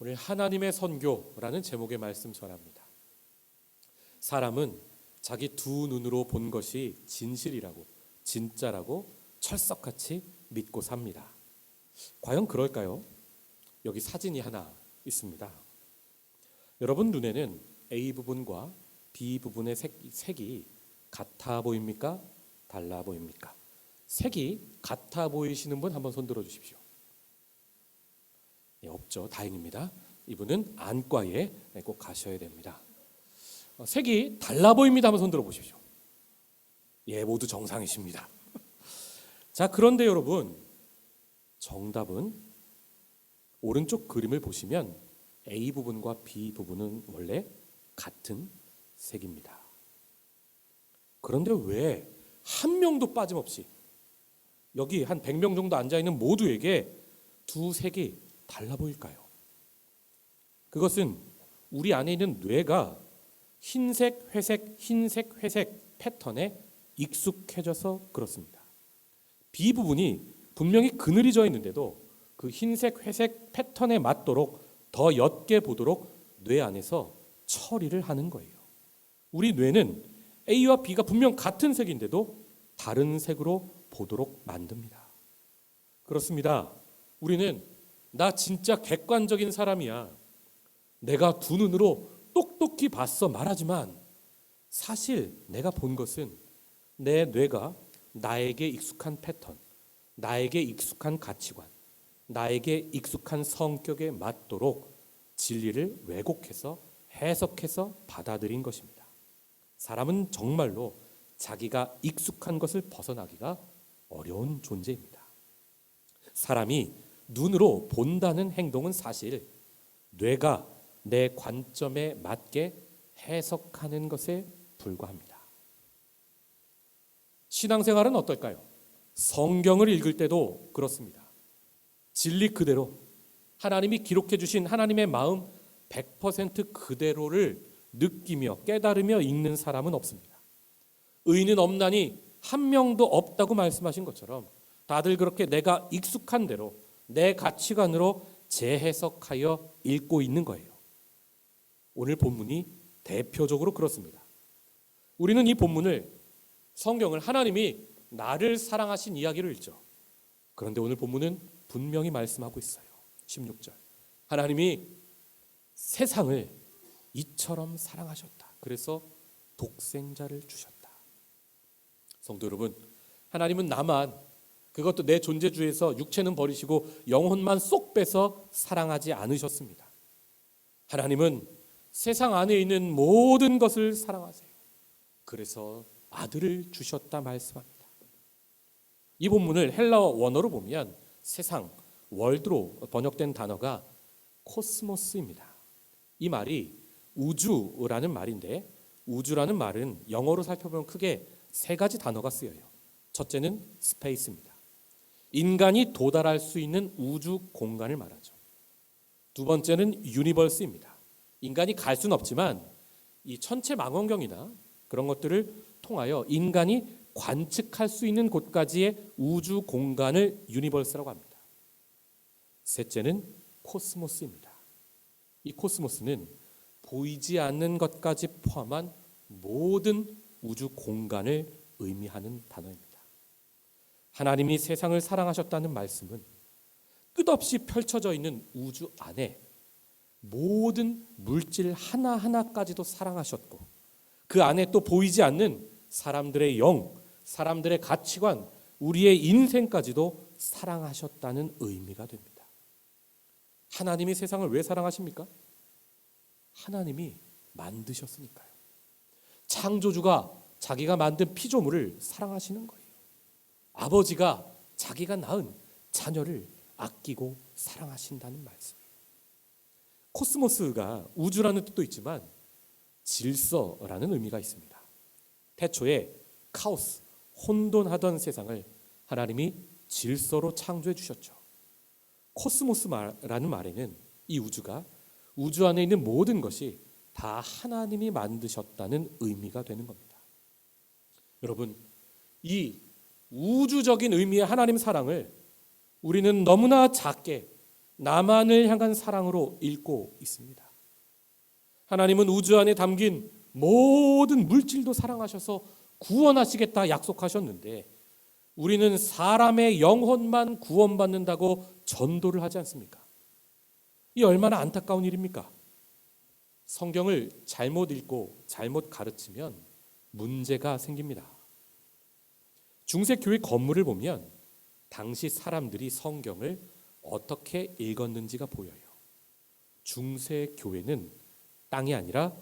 오늘 하나님의 선교라는 제목의 말씀 전합니다. 사람은 자기 두 눈으로 본 것이 진실이라고 진짜라고 철석같이 믿고 삽니다. 과연 그럴까요? 여기 사진이 하나 있습니다. 여러분 눈에는 A 부분과 B 부분의 색, 색이 같아 보입니까? 달라 보입니까? 색이 같아 보이시는 분 한번 손 들어 주십시오. 예, 없죠. 다행입니다. 이분은 안과에 꼭 가셔야 됩니다. 어, 색이 달라 보입니다. 한번 손 들어 보십시오. 예, 모두 정상이십니다. 자, 그런데 여러분, 정답은 오른쪽 그림을 보시면 A 부분과 B 부분은 원래 같은 색입니다. 그런데 왜 한 명도 빠짐없이 여기 한 100명 정도 앉아 있는 모두에게 두 색이 달라 보일까요? 그것은 우리 안에 있는 뇌가 흰색, 회색, 흰색, 회색 패턴에 익숙해져서 그렇습니다. B 부분이 분명히 그늘이 져 있는데도 그 흰색, 회색 패턴에 맞도록 더 옅게 보도록 뇌 안에서 처리를 하는 거예요. 우리 뇌는 A와 B가 분명 같은 색인데도 다른 색으로 보도록 만듭니다. 그렇습니다. 우리는 나 진짜 객관적인 사람이야. 내가 두 눈으로 똑똑히 봤어 말하지만 사실 내가 본 것은 내 뇌가 나에게 익숙한 패턴, 나에게 익숙한 가치관, 나에게 익숙한 성격에 맞도록 진리를 왜곡해서 해석해서 받아들인 것입니다. 사람은 정말로 자기가 익숙한 것을 벗어나기가 어려운 존재입니다. 사람이 눈으로 본다는 행동은 사실 뇌가 내 관점에 맞게 해석하는 것에 불과합니다. 신앙생활은 어떨까요? 성경을 읽을 때도 그렇습니다. 진리 그대로 하나님이 기록해 주신 하나님의 마음 100% 그대로를 느끼며 깨달으며 읽는 사람은 없습니다. 의인은 없나니 한 명도 없다고 말씀하신 것처럼 다들 그렇게 내가 익숙한 대로 내 가치관으로 재해석하여 읽고 있는 거예요. 오늘 본문이 대표적으로 그렇습니다. 우리는 이 본문을 성경을 하나님이 나를 사랑하신 이야기로 읽죠. 그런데 오늘 본문은 분명히 말씀하고 있어요. 16절. 하나님이 세상을 이처럼 사랑하셨다. 그래서 독생자를 주셨다. 성도 여러분, 하나님은 나만 그것도 내 존재주에서 육체는 버리시고 영혼만 쏙 빼서 사랑하지 않으셨습니다. 하나님은 세상 안에 있는 모든 것을 사랑하세요. 그래서 아들을 주셨다 말씀합니다. 이 본문을 헬라어 원어로 보면 세상 월드로 번역된 단어가 코스모스입니다. 이 말이 우주라는 말인데 우주라는 말은 영어로 살펴보면 크게 세 가지 단어가 쓰여요. 첫째는 스페이스입니다. 인간이 도달할 수 있는 우주 공간을 말하죠. 두 번째는 유니버스입니다. 인간이 갈 수는 없지만 이 천체 망원경이나 그런 것들을 통하여 인간이 관측할 수 있는 곳까지의 우주 공간을 유니버스라고 합니다. 셋째는 코스모스입니다. 이 코스모스는 보이지 않는 것까지 포함한 모든 우주 공간을 의미하는 단어입니다. 하나님이 세상을 사랑하셨다는 말씀은 끝없이 펼쳐져 있는 우주 안에 모든 물질 하나하나까지도 사랑하셨고 그 안에 또 보이지 않는 사람들의 영, 사람들의 가치관, 우리의 인생까지도 사랑하셨다는 의미가 됩니다. 하나님이 세상을 왜 사랑하십니까? 하나님이 만드셨으니까요. 창조주가 자기가 만든 피조물을 사랑하시는 거예요. 아버지가 자기가 낳은 자녀를 아끼고 사랑하신다는 말씀이에요. 코스모스가 우주라는 뜻도 있지만 질서라는 의미가 있습니다. 태초에 카오스, 혼돈하던 세상을 하나님이 질서로 창조해 주셨죠. 코스모스라는 말에는 이 우주가 우주 안에 있는 모든 것이 다 하나님이 만드셨다는 의미가 되는 겁니다. 여러분, 이 우주적인 의미의 하나님 사랑을 우리는 너무나 작게 나만을 향한 사랑으로 읽고 있습니다. 하나님은 우주 안에 담긴 모든 물질도 사랑하셔서 구원하시겠다 약속하셨는데 우리는 사람의 영혼만 구원받는다고 전도를 하지 않습니까? 이 얼마나 안타까운 일입니까? 성경을 잘못 읽고 잘못 가르치면 문제가 생깁니다. 중세 교회 건물을 보면 당시 사람들이 성경을 어떻게 읽었는지가 보여요. 중세 교회는 땅이 아니라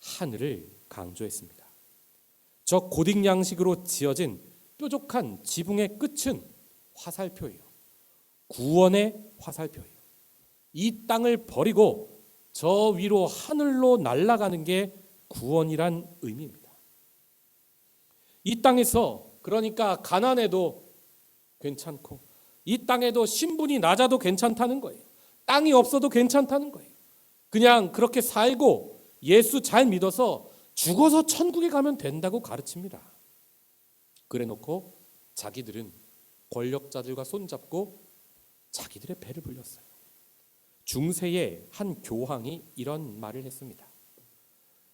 하늘을 강조했습니다. 저 고딕 양식으로 지어진 뾰족한 지붕의 끝은 화살표예요. 구원의 화살표예요. 이 땅을 버리고 저 위로 하늘로 날아가는 게 구원이란 의미입니다. 이 땅에서 그러니까 가난해도 괜찮고 이 땅에도 신분이 낮아도 괜찮다는 거예요. 땅이 없어도 괜찮다는 거예요. 그냥 그렇게 살고 예수 잘 믿어서 죽어서 천국에 가면 된다고 가르칩니다. 그래 놓고 자기들은 권력자들과 손잡고 자기들의 배를 불렸어요. 중세의 한 교황이 이런 말을 했습니다.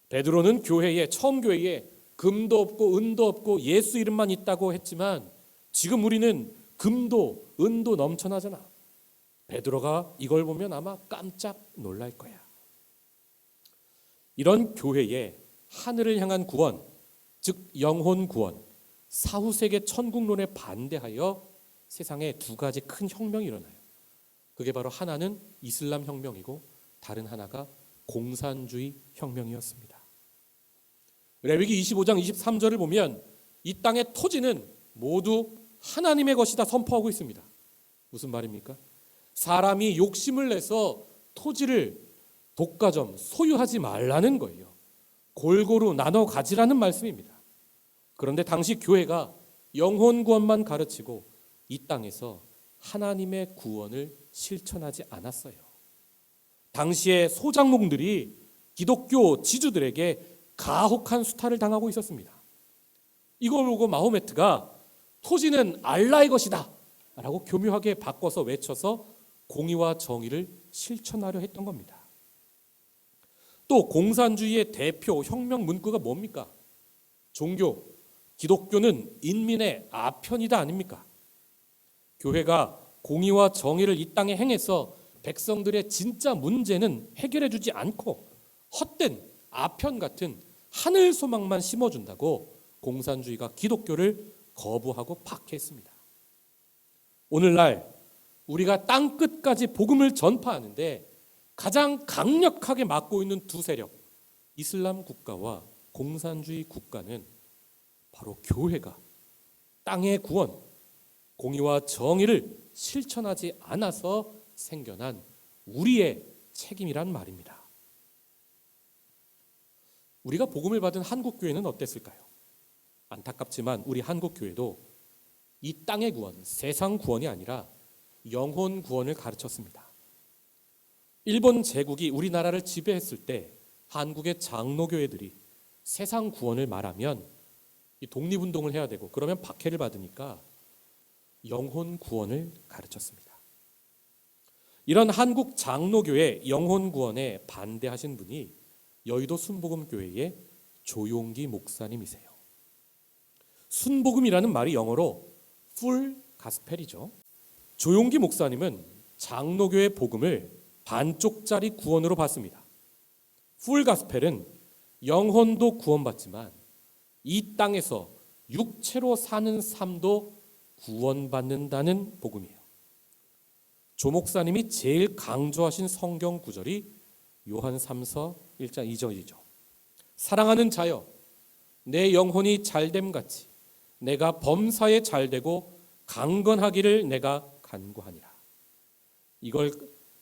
베드로는 교회에 처음 교회에 금도 없고 은도 없고 예수 이름만 있다고 했지만 지금 우리는 금도 은도 넘쳐나잖아. 베드로가 이걸 보면 아마 깜짝 놀랄 거야. 이런 교회에 하늘을 향한 구원, 즉 영혼 구원, 사후 세계 천국론에 반대하여 세상에 두 가지 큰 혁명이 일어나요. 그게 바로 하나는 이슬람 혁명이고 다른 하나가 공산주의 혁명이었습니다. 레위기 25장 23절을 보면 이 땅의 토지는 모두 하나님의 것이다 선포하고 있습니다. 무슨 말입니까? 사람이 욕심을 내서 토지를 독과점 소유하지 말라는 거예요. 골고루 나눠 가지라는 말씀입니다. 그런데 당시 교회가 영혼 구원만 가르치고 이 땅에서 하나님의 구원을 실천하지 않았어요. 당시의 소장농들이 기독교 지주들에게 가혹한 수탈을 당하고 있었습니다. 이걸 보고 마호메트가 토지는 알라의 것이다 라고 교묘하게 바꿔서 외쳐서 공의와 정의를 실천하려 했던 겁니다. 또 공산주의의 대표 혁명 문구가 뭡니까? 종교, 기독교는 인민의 아편이다 아닙니까? 교회가 공의와 정의를 이 땅에 행해서 백성들의 진짜 문제는 해결해 주지 않고 헛된 아편 같은 하늘 소망만 심어준다고 공산주의가 기독교를 거부하고 박해했습니다. 오늘날 우리가 땅 끝까지 복음을 전파하는데 가장 강력하게 막고 있는 두 세력, 이슬람 국가와 공산주의 국가는 바로 교회가 땅의 구원, 공의와 정의를 실천하지 않아서 생겨난 우리의 책임이란 말입니다. 우리가 복음을 받은 한국 교회는 어땠을까요? 안타깝지만 우리 한국 교회도 이 땅의 구원, 세상 구원이 아니라 영혼 구원을 가르쳤습니다. 일본 제국이 우리나라를 지배했을 때 한국의 장로교회들이 세상 구원을 말하면 이 독립운동을 해야 되고 그러면 박해를 받으니까 영혼 구원을 가르쳤습니다. 이런 한국 장로교회 영혼 구원에 반대하신 분이 여의도 순복음교회의 조용기 목사님이세요. 순복음이라는 말이 영어로 풀 가스펠이죠. 조용기 목사님은 장로교회 복음을 반쪽짜리 구원으로 봤습니다. 풀 가스펠은 영혼도 구원받지만 이 땅에서 육체로 사는 삶도 구원받는다는 복음이에요. 조 목사님이 제일 강조하신 성경 구절이 요한 3서 1장 2절이죠. 사랑하는 자여 내 영혼이 잘됨 같이 내가 범사에 잘되고 강건하기를 내가 간구하니라. 이걸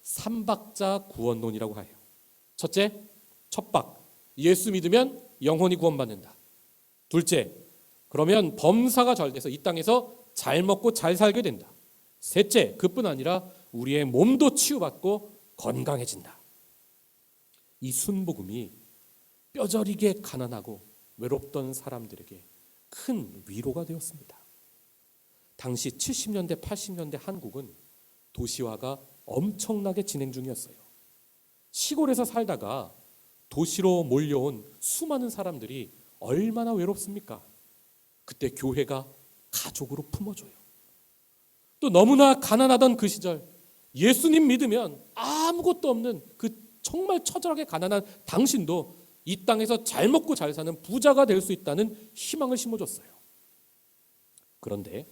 삼박자 구원론이라고 해요. 첫째, 첫박. 예수 믿으면 영혼이 구원받는다. 둘째, 그러면 범사가 잘 돼서 이 땅에서 잘 먹고 잘 살게 된다. 셋째, 그뿐 아니라 우리의 몸도 치유받고 건강해진다. 이 순복음이 뼈저리게 가난하고 외롭던 사람들에게 큰 위로가 되었습니다. 당시 70년대, 80년대 한국은 도시화가 엄청나게 진행 중이었어요. 시골에서 살다가 도시로 몰려온 수많은 사람들이 얼마나 외롭습니까? 그때 교회가 가족으로 품어줘요. 또 너무나 가난하던 그 시절 예수님 믿으면 아무것도 없는 그 정말 처절하게 가난한 당신도 이 땅에서 잘 먹고 잘 사는 부자가 될 수 있다는 희망을 심어줬어요. 그런데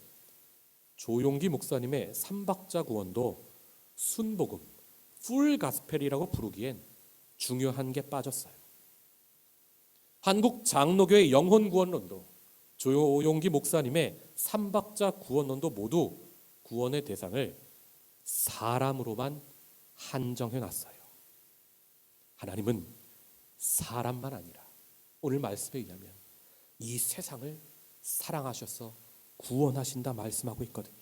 조용기 목사님의 삼박자 구원도 순복음, 풀 가스펠이라고 부르기엔 중요한 게 빠졌어요. 한국 장로교의 영혼 구원론도 조용기 목사님의 삼박자 구원론도 모두 구원의 대상을 사람으로만 한정해 놨어요. 하나님은 사람만 아니라 오늘 말씀에 의하면 이 세상을 사랑하셔서 구원하신다 말씀하고 있거든요.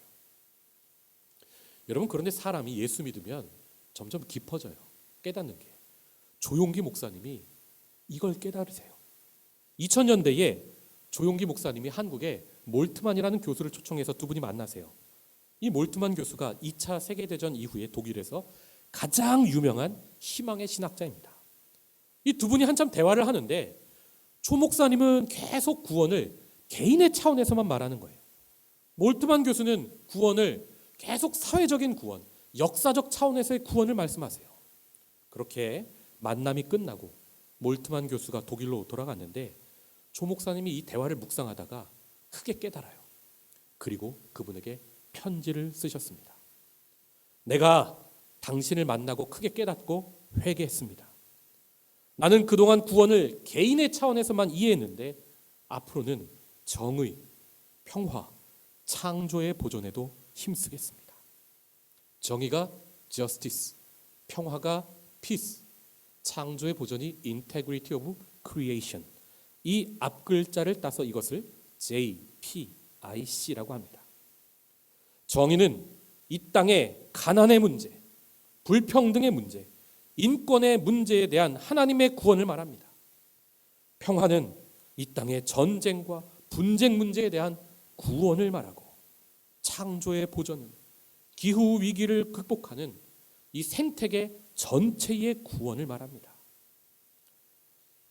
여러분 그런데 사람이 예수 믿으면 점점 깊어져요. 깨닫는 게. 조용기 목사님이 이걸 깨달으세요. 2000년대에 조용기 목사님이 한국에 몰트만이라는 교수를 초청해서 두 분이 만나세요. 이 몰트만 교수가 2차 세계대전 이후에 독일에서 가장 유명한 희망의 신학자입니다. 이 두 분이 한참 대화를 하는데 조 목사님은 계속 구원을 개인의 차원에서만 말하는 거예요. 몰트만 교수는 구원을 계속 사회적인 구원, 역사적 차원에서의 구원을 말씀하세요. 그렇게 만남이 끝나고 몰트만 교수가 독일로 돌아갔는데 조 목사님이 이 대화를 묵상하다가 크게 깨달아요. 그리고 그분에게 편지를 쓰셨습니다. 내가 당신을 만나고 크게 깨닫고 회개했습니다. 나는 그동안 구원을 개인의 차원에서만 이해했는데 앞으로는 정의, 평화, 창조의 보존에도 힘쓰겠습니다. 정의가 justice, 평화가 peace, 창조의 보존이 integrity of creation. 이 앞글자를 따서 이것을 JPIC라고 합니다. 정의는 이 땅의 가난의 문제, 불평등의 문제, 인권의 문제에 대한 하나님의 구원을 말합니다. 평화는 이 땅의 전쟁과 분쟁 문제에 대한 구원을 말하고 창조의 보존은 기후 위기를 극복하는 이 생태계 전체의 구원을 말합니다.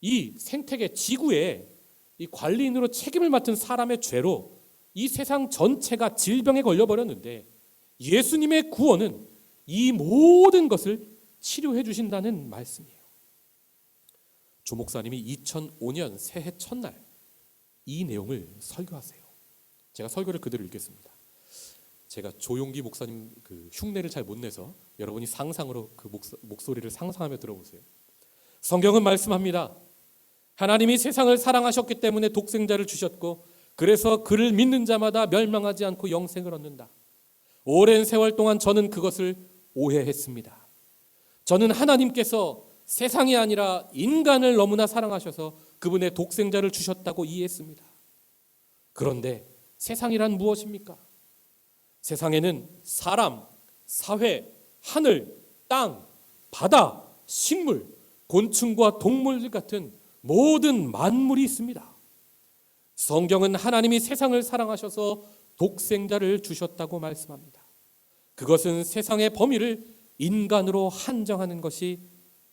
이 생태계 지구의 이 관리인으로 책임을 맡은 사람의 죄로 이 세상 전체가 질병에 걸려 버렸는데 예수님의 구원은 이 모든 것을 치료해 주신다는 말씀이에요. 조 목사님이 2005년 새해 첫날 이 내용을 설교하세요. 제가 설교를 그대로 읽겠습니다. 제가 조용기 목사님 그 흉내를 잘 못 내서 여러분이 상상으로 그 목소, 목소리를 상상하며 들어보세요. 성경은 말씀합니다. 하나님이 세상을 사랑하셨기 때문에 독생자를 주셨고 그래서 그를 믿는 자마다 멸망하지 않고 영생을 얻는다. 오랜 세월 동안 저는 그것을 오해했습니다. 저는 하나님께서 세상이 아니라 인간을 너무나 사랑하셔서 그분의 독생자를 주셨다고 이해했습니다. 그런데 세상이란 무엇입니까? 세상에는 사람, 사회, 하늘, 땅, 바다, 식물, 곤충과 동물 같은 모든 만물이 있습니다. 성경은 하나님이 세상을 사랑하셔서 독생자를 주셨다고 말씀합니다. 그것은 세상의 범위를 인간으로 한정하는 것이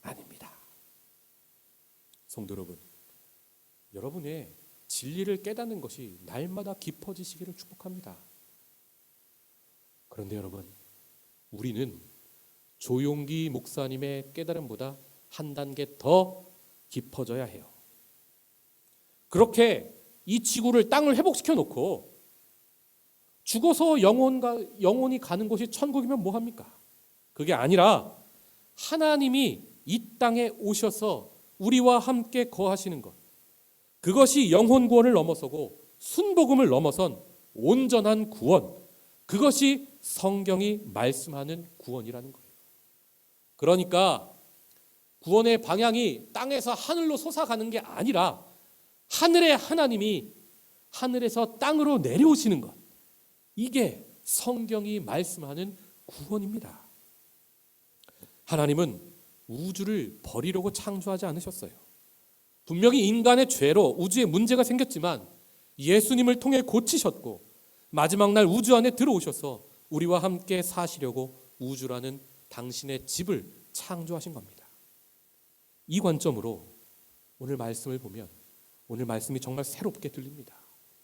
아닙니다. 성도 여러분, 여러분의 진리를 깨닫는 것이 날마다 깊어지시기를 축복합니다. 그런데 여러분, 우리는 조용기 목사님의 깨달음보다 한 단계 더 깊어져야 해요. 그렇게 이 지구를 땅을 회복시켜 놓고 죽어서 영혼가 영혼이 가는 곳이 천국이면 뭐 합니까? 그게 아니라 하나님이 이 땅에 오셔서 우리와 함께 거하시는 것. 그것이 영혼 구원을 넘어서고 순복음을 넘어선 온전한 구원. 그것이 성경이 말씀하는 구원이라는 거예요. 그러니까 구원의 방향이 땅에서 하늘로 솟아가는 게 아니라 하늘의 하나님이 하늘에서 땅으로 내려오시는 것. 이게 성경이 말씀하는 구원입니다. 하나님은 우주를 버리려고 창조하지 않으셨어요. 분명히 인간의 죄로 우주에 문제가 생겼지만 예수님을 통해 고치셨고 마지막 날 우주 안에 들어오셔서 우리와 함께 사시려고 우주라는 당신의 집을 창조하신 겁니다. 이 관점으로 오늘 말씀을 보면 오늘 말씀이 정말 새롭게 들립니다.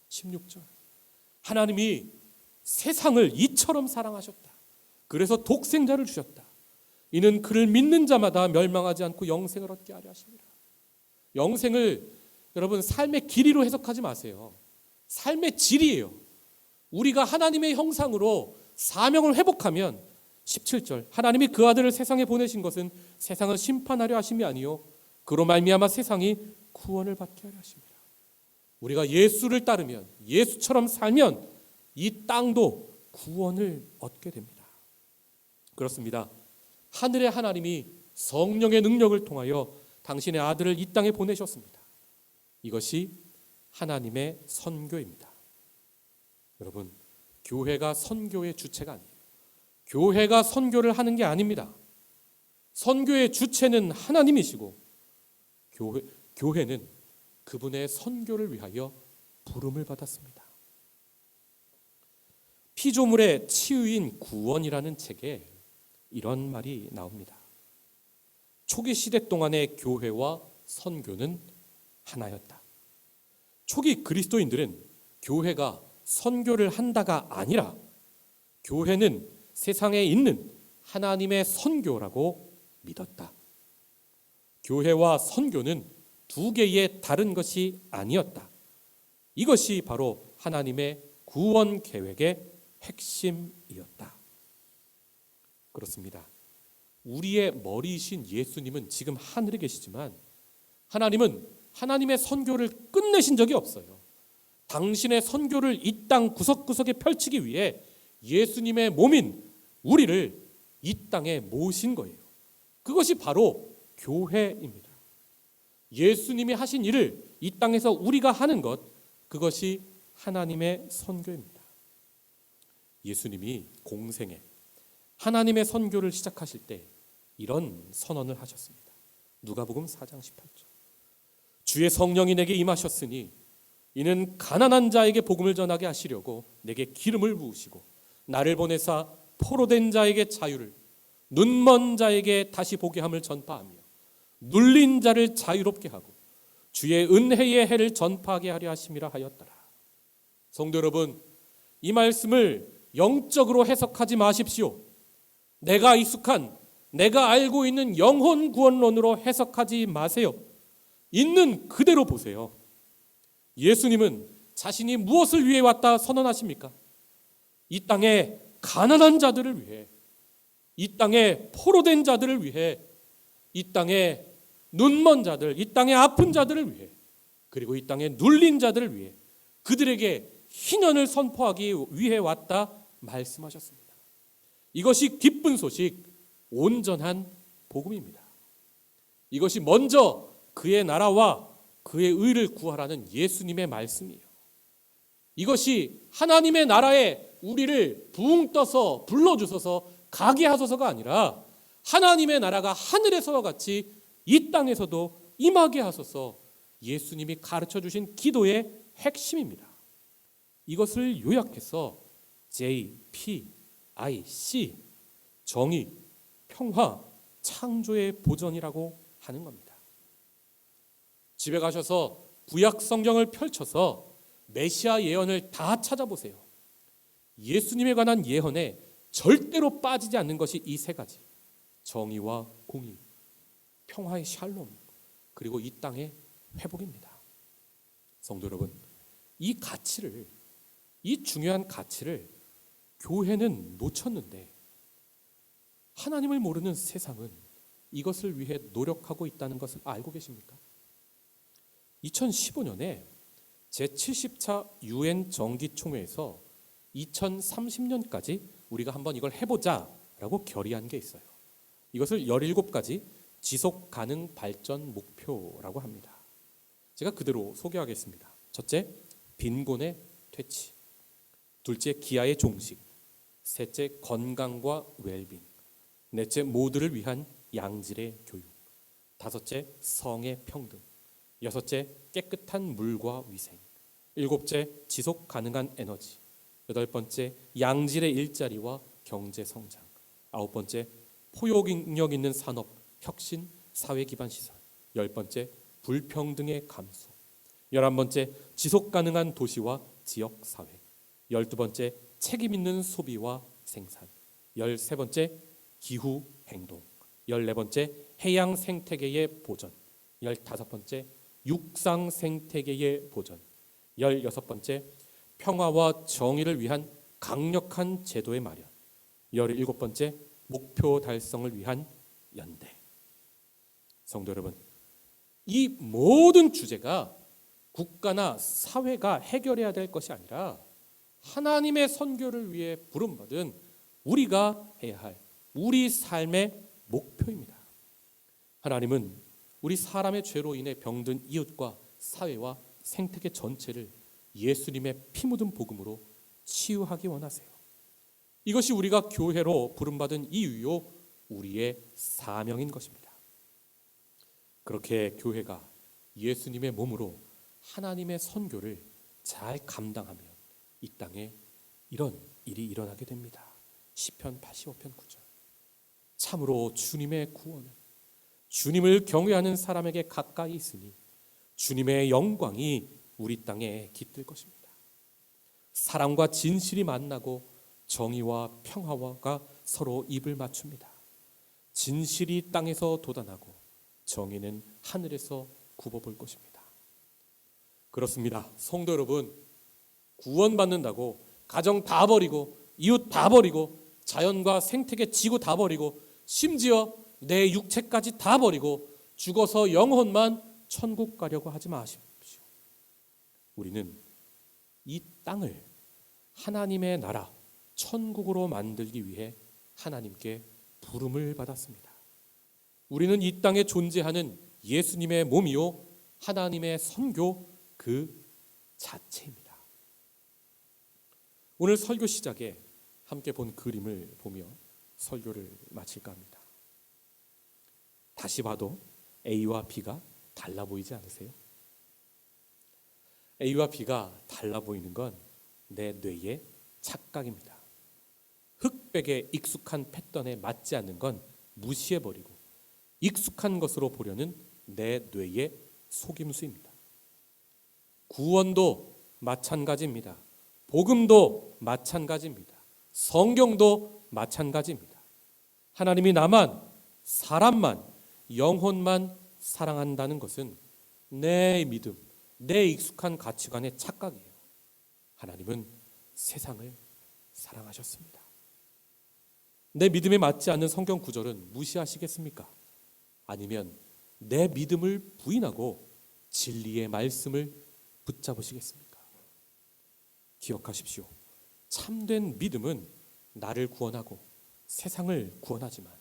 16절. 하나님이 세상을 이처럼 사랑하셨다. 그래서 독생자를 주셨다. 이는 그를 믿는 자마다 멸망하지 않고 영생을 얻게 하려 하십니다. 영생을 여러분 삶의 길이로 해석하지 마세요. 삶의 질이에요. 우리가 하나님의 형상으로 사명을 회복하면 17절 하나님이 그 아들을 세상에 보내신 것은 세상을 심판하려 하심이 아니요 그로 말미암아 세상이 구원을 받게 하려 하십니다. 우리가 예수를 따르면 예수처럼 살면 이 땅도 구원을 얻게 됩니다. 그렇습니다. 하늘의 하나님이 성령의 능력을 통하여 당신의 아들을 이 땅에 보내셨습니다. 이것이 하나님의 선교입니다. 여러분, 교회가 선교의 주체가 아니에요. 교회가 선교를 하는 게 아닙니다. 선교의 주체는 하나님이시고 교회, 교회는 그분의 선교를 위하여 부름을 받았습니다. 피조물의 치유인 구원이라는 책에 이런 말이 나옵니다. 초기 시대 동안의 교회와 선교는 하나였다. 초기 그리스도인들은 교회가 선교를 한다가 아니라 교회는 세상에 있는 하나님의 선교라고 믿었다. 교회와 선교는 두 개의 다른 것이 아니었다. 이것이 바로 하나님의 구원 계획의 핵심이었다. 그렇습니다. 우리의 머리이신 예수님은 지금 하늘에 계시지만 하나님은 하나님의 선교를 끝내신 적이 없어요. 당신의 선교를 이 땅 구석구석에 펼치기 위해 예수님의 몸인 우리를 이 땅에 모신 거예요. 그것이 바로 교회입니다. 예수님이 하신 일을 이 땅에서 우리가 하는 것 그것이 하나님의 선교입니다. 예수님이 공생에 하나님의 선교를 시작하실 때 이런 선언을 하셨습니다. 누가복음 4장 18절. 주의 성령이 내게 임하셨으니 이는 가난한 자에게 복음을 전하게 하시려고 내게 기름을 부으시고 나를 보내사 포로된 자에게 자유를 눈먼 자에게 다시 보게 함을 전파하며 눌린 자를 자유롭게 하고 주의 은혜의 해를 전파하게 하려 하심이라 하였더라. 성도 여러분, 이 말씀을 영적으로 해석하지 마십시오. 내가 익숙한 내가 알고 있는 영혼 구원론으로 해석하지 마세요. 있는 그대로 보세요. 예수님은 자신이 무엇을 위해 왔다 선언하십니까? 이 땅에 가난한 자들을 위해, 이 땅에 포로된 자들을 위해, 이 땅에 눈먼 자들, 이 땅에 아픈 자들을 위해, 그리고 이 땅에 눌린 자들을 위해 그들에게 희년을 선포하기 위해 왔다 말씀하셨습니다. 이것이 기쁜 소식, 온전한 복음입니다. 이것이 먼저 그의 나라와 그의 의를 구하라는 예수님의 말씀이에요. 이것이 하나님의 나라에 우리를 붕 떠서 불러주셔서 가게 하소서가 아니라 하나님의 나라가 하늘에서와 같이 이 땅에서도 임하게 하소서 예수님이 가르쳐 주신 기도의 핵심입니다. 이것을 요약해서 J, P, I, C 정의, 평화, 창조의 보전이라고 하는 겁니다. 집에 가셔서 구약 성경을 펼쳐서 메시아 예언을 다 찾아보세요. 예수님에 관한 예언에 절대로 빠지지 않는 것이 이 세 가지. 정의와 공의, 평화의 샬롬, 그리고 이 땅의 회복입니다. 성도 여러분, 이 가치를 이 중요한 가치를 교회는 놓쳤는데 하나님을 모르는 세상은 이것을 위해 노력하고 있다는 것을 알고 계십니까? 2015년에 제70차 유엔 정기총회에서 2030년까지 우리가 한번 이걸 해보자 라고 결의한 게 있어요. 이것을 17가지 지속 가능 발전 목표라고 합니다. 제가 그대로 소개하겠습니다. 첫째, 빈곤의 퇴치. 둘째, 기아의 종식. 셋째, 건강과 웰빙. 넷째, 모두를 위한 양질의 교육. 다섯째, 성의 평등. 여섯째, 깨끗한 물과 위생. 일곱째, 지속 가능한 에너지. 여덟 번째, 양질의 일자리와 경제 성장. 아홉 번째, 포용력 있는 산업, 혁신, 사회 기반 시설. 열 번째, 불평등의 감소. 열한 번째, 지속 가능한 도시와 지역 사회. 열두 번째, 책임 있는 소비와 생산. 열세 번째, 기후 행동. 열네 번째, 해양 생태계의 보전. 열다섯 번째, 육상 생태계의 보전. 열여섯 번째, 평화와 정의를 위한 강력한 제도의 마련. 열일곱 번째, 목표 달성을 위한 연대. 성도 여러분, 이 모든 주제가 국가나 사회가 해결해야 될 것이 아니라 하나님의 선교를 위해 부름받은 우리가 해야 할 우리 삶의 목표입니다. 하나님은 우리 사람의 죄로 인해 병든 이웃과 사회와 생태계 전체를 예수님의 피 묻은 복음으로 치유하기 원하세요. 이것이 우리가 교회로 부름받은 이유요 우리의 사명인 것입니다. 그렇게 교회가 예수님의 몸으로 하나님의 선교를 잘 감당하면 이 땅에 이런 일이 일어나게 됩니다. 시편 85편 9절. 참으로 주님의 구원은 주님을 경외하는 사람에게 가까이 있으니 주님의 영광이 우리 땅에 깃들 것입니다. 사랑과 진실이 만나고 정의와 평화가 서로 입을 맞춥니다. 진실이 땅에서 돋아나고 정의는 하늘에서 굽어볼 것입니다. 그렇습니다. 성도 여러분, 구원받는다고 가정 다 버리고 이웃 다 버리고 자연과 생태계 지구 다 버리고 심지어 내 육체까지 다 버리고 죽어서 영혼만 천국 가려고 하지 마십시오. 우리는 이 땅을 하나님의 나라 천국으로 만들기 위해 하나님께 부름을 받았습니다. 우리는 이 땅에 존재하는 예수님의 몸이요 하나님의 선교 그 자체입니다. 오늘 설교 시작에 함께 본 그림을 보며 설교를 마칠까 합니다. 다시 봐도 A와 B가 달라 보이지 않으세요? A와 B가 달라 보이는 건 내 뇌의 착각입니다. 흑백의 익숙한 패턴에 맞지 않는 건 무시해 버리고 익숙한 것으로 보려는 내 뇌의 속임수입니다. 구원도 마찬가지입니다. 복음도 마찬가지입니다. 성경도 마찬가지입니다. 하나님이 나만 사람만 영혼만 사랑한다는 것은 내 믿음, 내 익숙한 가치관의 착각이에요. 하나님은 세상을 사랑하셨습니다. 내 믿음에 맞지 않는 성경 구절은 무시하시겠습니까? 아니면 내 믿음을 부인하고 진리의 말씀을 붙잡으시겠습니까? 기억하십시오. 참된 믿음은 나를 구원하고 세상을 구원하지만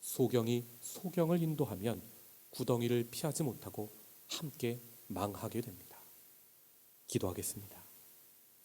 소경이 소경을 인도하면 구덩이를 피하지 못하고 함께 망하게 됩니다. 기도하겠습니다.